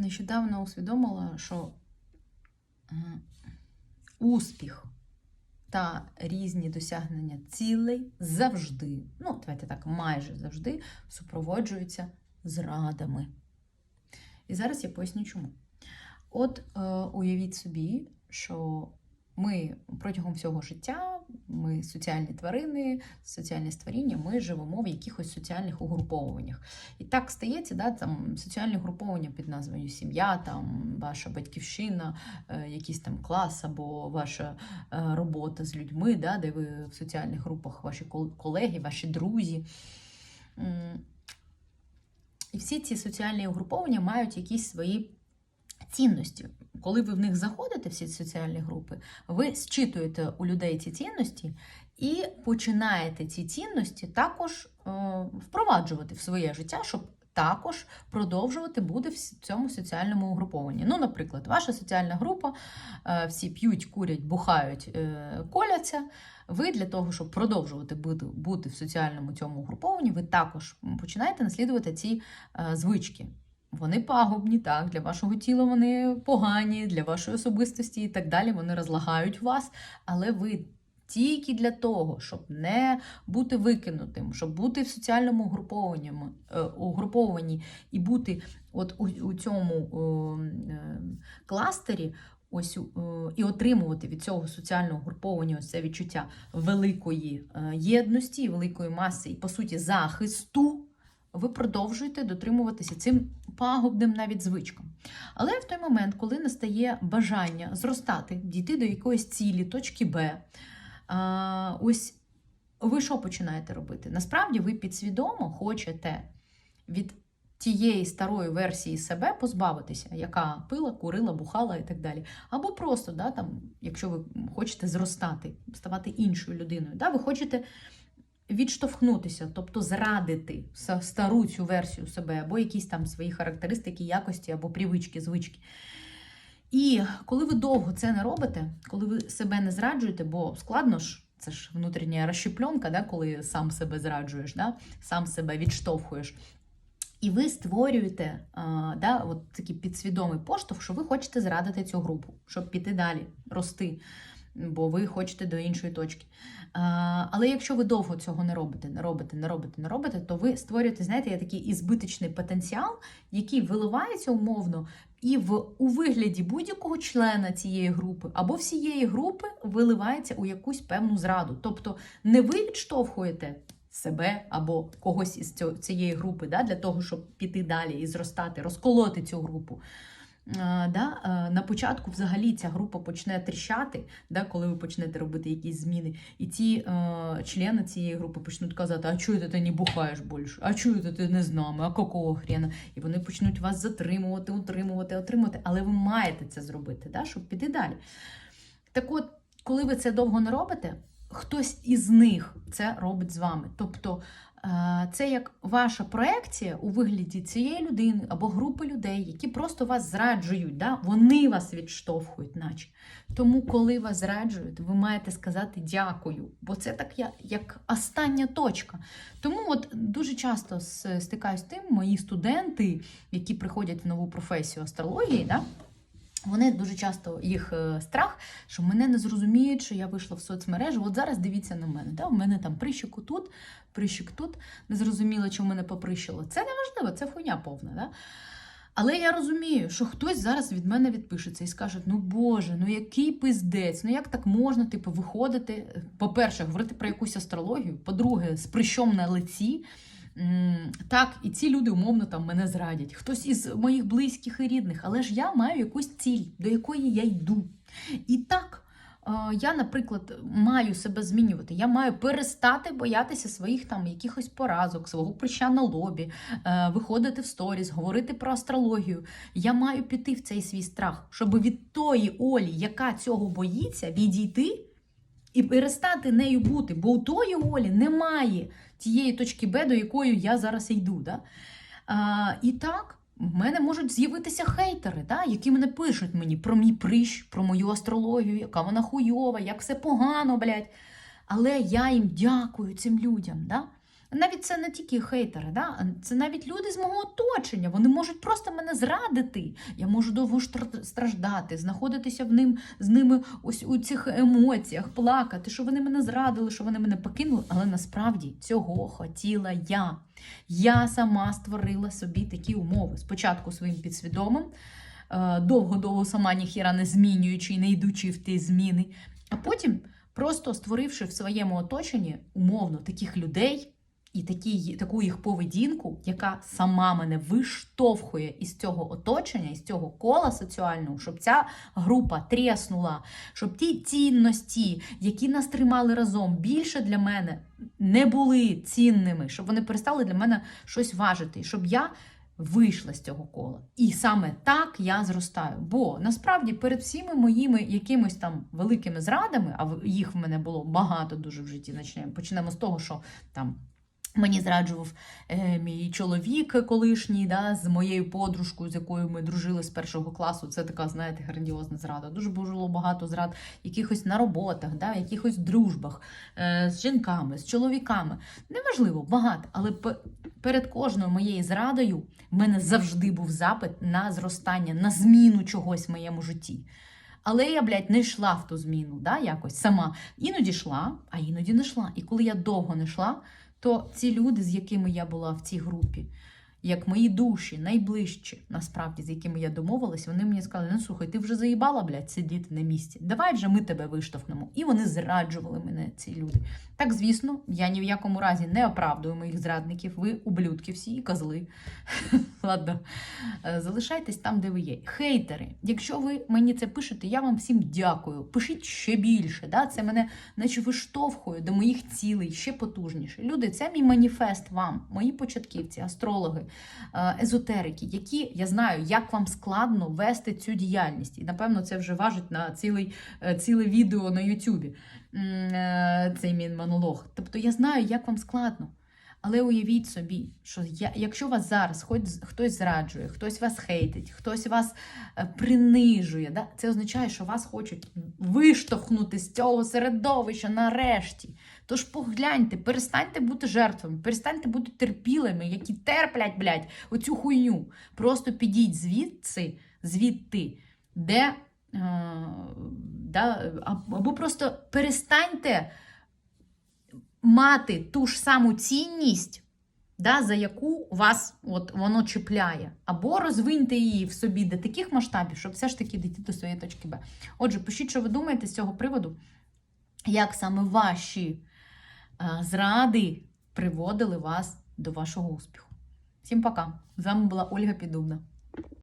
нещодавно усвідомила, що успіх та різні досягнення цілей завжди, ну, давайте так, майже завжди супроводжуються зрадами. І зараз я поясню чому. От е, уявіть собі, що ми протягом всього життя, ми соціальні тварини, соціальні створіння, ми живемо в якихось соціальних угруповуваннях. І так стається, да, там соціальні угруповання під назвою сім'я, там ваша батьківщина, е, якийсь там клас або ваша е, робота з людьми, да, де ви в соціальних групах, ваші колеги, ваші друзі. І всі ці соціальні угруповання мають якісь свої цінності. Коли ви в них заходите, всі соціальні групи, ви зчитуєте у людей ці цінності і починаєте ці цінності також е, впроваджувати в своє життя, щоб також продовжувати бути в цьому соціальному угрупованні. Ну, наприклад, ваша соціальна група, е, всі п'ють, курять, бухають, е, коляться. Ви для того, щоб продовжувати бути, в соціальному цьому угрупованні, ви також починаєте наслідувати ці звички. Вони пагубні, так, для вашого тіла вони погані, для вашої особистості і так далі. Вони розлагають вас, але ви тільки для того, щоб не бути викинутим, щоб бути в соціальному угрупованні, е, угруповані і бути от у, у цьому е, е, кластері. Ось е, і отримувати від цього соціального угруповання це відчуття великої єдності, великої маси і, по суті, захисту, ви продовжуєте дотримуватися цим пагубним навіть звичкам. Але в той момент, коли настає бажання зростати, дійти до якоїсь цілі, точки Б, ось ви що починаєте робити? Насправді ви підсвідомо хочете від тієї старої версії себе позбавитися, яка пила, курила, бухала і так далі. Або просто, да, там, якщо ви хочете зростати, ставати іншою людиною, да, ви хочете відштовхнутися, тобто зрадити стару цю версію себе, або якісь там свої характеристики, якості, або привички, звички. І коли ви довго це не робите, коли ви себе не зраджуєте, бо складно ж, це ж внутрішня розщепленка, да, коли сам себе зраджуєш, да, сам себе відштовхуєш. І ви створюєте да, от такий підсвідомий поштовх, що ви хочете зрадити цю групу, щоб піти далі, рости, бо ви хочете до іншої точки. Але якщо ви довго цього не робите, не робите, не робите, не робите, то ви створюєте, знаєте, є такий ізбиточний потенціал, який виливається умовно і в у вигляді будь-якого члена цієї групи або всієї групи виливається у якусь певну зраду. Тобто не ви відштовхуєте себе або когось із цієї групи да, для того, щоб піти далі і зростати, розколоти цю групу. А, да, на початку взагалі ця група почне тріщати, да, коли ви почнете робити якісь зміни, і ці е, члени цієї групи почнуть казати, а чого ти не бухаєш більше, а чого ти не з нами, а какого хрена? І вони почнуть вас затримувати, утримувати, отримувати, але ви маєте це зробити, да, щоб піти далі. Так от, коли ви це довго не робите, хтось із них це робить з вами. Тобто е, це як ваша проекція у вигляді цієї людини або групи людей, які просто вас зраджують, да? вони вас відштовхують, наче. Тому, коли вас зраджують, ви маєте сказати дякую, бо це так як остання точка. Тому от дуже часто стикаюсь з тим, мої студенти, які приходять в нову професію астрології, да? Вони дуже часто їх е, страх, що мене не зрозуміють, що я вийшла в соцмережу. От зараз дивіться на мене. Да? У мене там прищик тут, прищик тут. Не зрозуміло, в мене поприщило. Це не важливо, це хуйня повна. Да? Але я розумію, що хтось зараз від мене відпишеться і скаже: ну Боже, ну який пиздець, ну як так можна, типу, виходити? По-перше, говорити про якусь астрологію, по-друге, з прищом на лиці. Так, і ці люди умовно там мене зрадять. Хтось із моїх близьких і рідних, але ж я маю якусь ціль, до якої я йду. І так, е, я, наприклад, маю себе змінювати. Я маю перестати боятися своїх там якихось поразок, свого прища на лобі, е, виходити в сторіс, говорити про астрологію. Я маю піти в цей свій страх, щоб від тої Олі, яка цього боїться, відійти і перестати нею бути. Бо у тої Олі немає тієї точки Б, до якої я зараз йду. Да? А, і так, в мене можуть з'явитися хейтери, да? які мене пишуть мені про мій прищ, про мою астрологію, яка вона хуйова, як все погано, блядь. Але я їм дякую цим людям. Да? Навіть це не тільки хейтери, да? це навіть люди з мого оточення. Вони можуть просто мене зрадити. Я можу довго страждати, знаходитися в ним з ними ось у цих емоціях, плакати, що вони мене зрадили, що вони мене покинули. Але насправді цього хотіла я. Я сама створила собі такі умови. Спочатку своїм підсвідомим, е, довго-довго сама ніхіра не змінюючи і не йдучи в ті зміни, а потім просто створивши в своєму оточенні умовно таких людей і такі, таку їх поведінку, яка сама мене виштовхує із цього оточення, із цього кола соціального, щоб ця група тріснула, щоб ті цінності, які нас тримали разом, більше для мене не були цінними, щоб вони перестали для мене щось важити, щоб я. Вийшла з цього кола. І саме так я зростаю. Бо насправді перед всіми моїми якимись там великими зрадами, а їх в мене було багато дуже в житті. Почнемо з того, що там Мені зраджував е, мій чоловік колишній, да, з моєю подружкою, з якою ми дружили з першого класу. Це така, знаєте, грандіозна зрада. Дуже було багато зрад якихось на роботах, да, якихось дружбах е, з жінками, з чоловіками. Неважливо, багато. Але пе- перед кожною моєю зрадою в мене завжди був запит на зростання, на зміну чогось в моєму житті. Але я, блядь, не йшла в ту зміну, да, якось сама. Іноді йшла, а іноді не йшла. І коли я довго не йшла, то ці люди, з якими я була в цій групі, як мої душі, найближчі, насправді, з якими я домовилась, вони мені сказали: ну слухай, ти вже заїбала, блядь, сидіти на місці. Давай вже ми тебе виштовхнемо. І вони зраджували мене, ці люди. Так, звісно, я ні в якому разі не оправдую моїх зрадників. Ви ублюдки всі і козли. Ладно, Е, залишайтесь там, де ви є. Хейтери, якщо ви мені це пишете, я вам всім дякую. Пишіть ще більше. Да? Це мене наче виштовхує до моїх цілей ще потужніше. Люди, це мій маніфест вам, мої початківці, астрологи, езотерики, які я знаю, як вам складно вести цю діяльність. І напевно це вже важить на цілий, е, ціле відео на Ютубі. е, Цей мій монолог. Тобто я знаю, як вам складно. Але уявіть собі, що я, якщо вас зараз хоч хтось зраджує, хтось вас хейтить, хтось вас е, принижує, да? це означає, що вас хочуть виштовхнути з цього середовища нарешті. Тож погляньте, перестаньте бути жертвами, перестаньте бути терпілими, які терплять, блядь, оцю хуйню. Просто підіть звідси, звідти, де. Е, да, або просто перестаньте мати ту ж саму цінність, да, за яку вас от, воно чіпляє. Або розвиньте її в собі до таких масштабів, щоб все ж таки дійти до своєї точки Б. Отже, пишіть, що ви думаєте з цього приводу, як саме ваші е, зради приводили вас до вашого успіху. Всім пока! З вами була Ольга Підубна.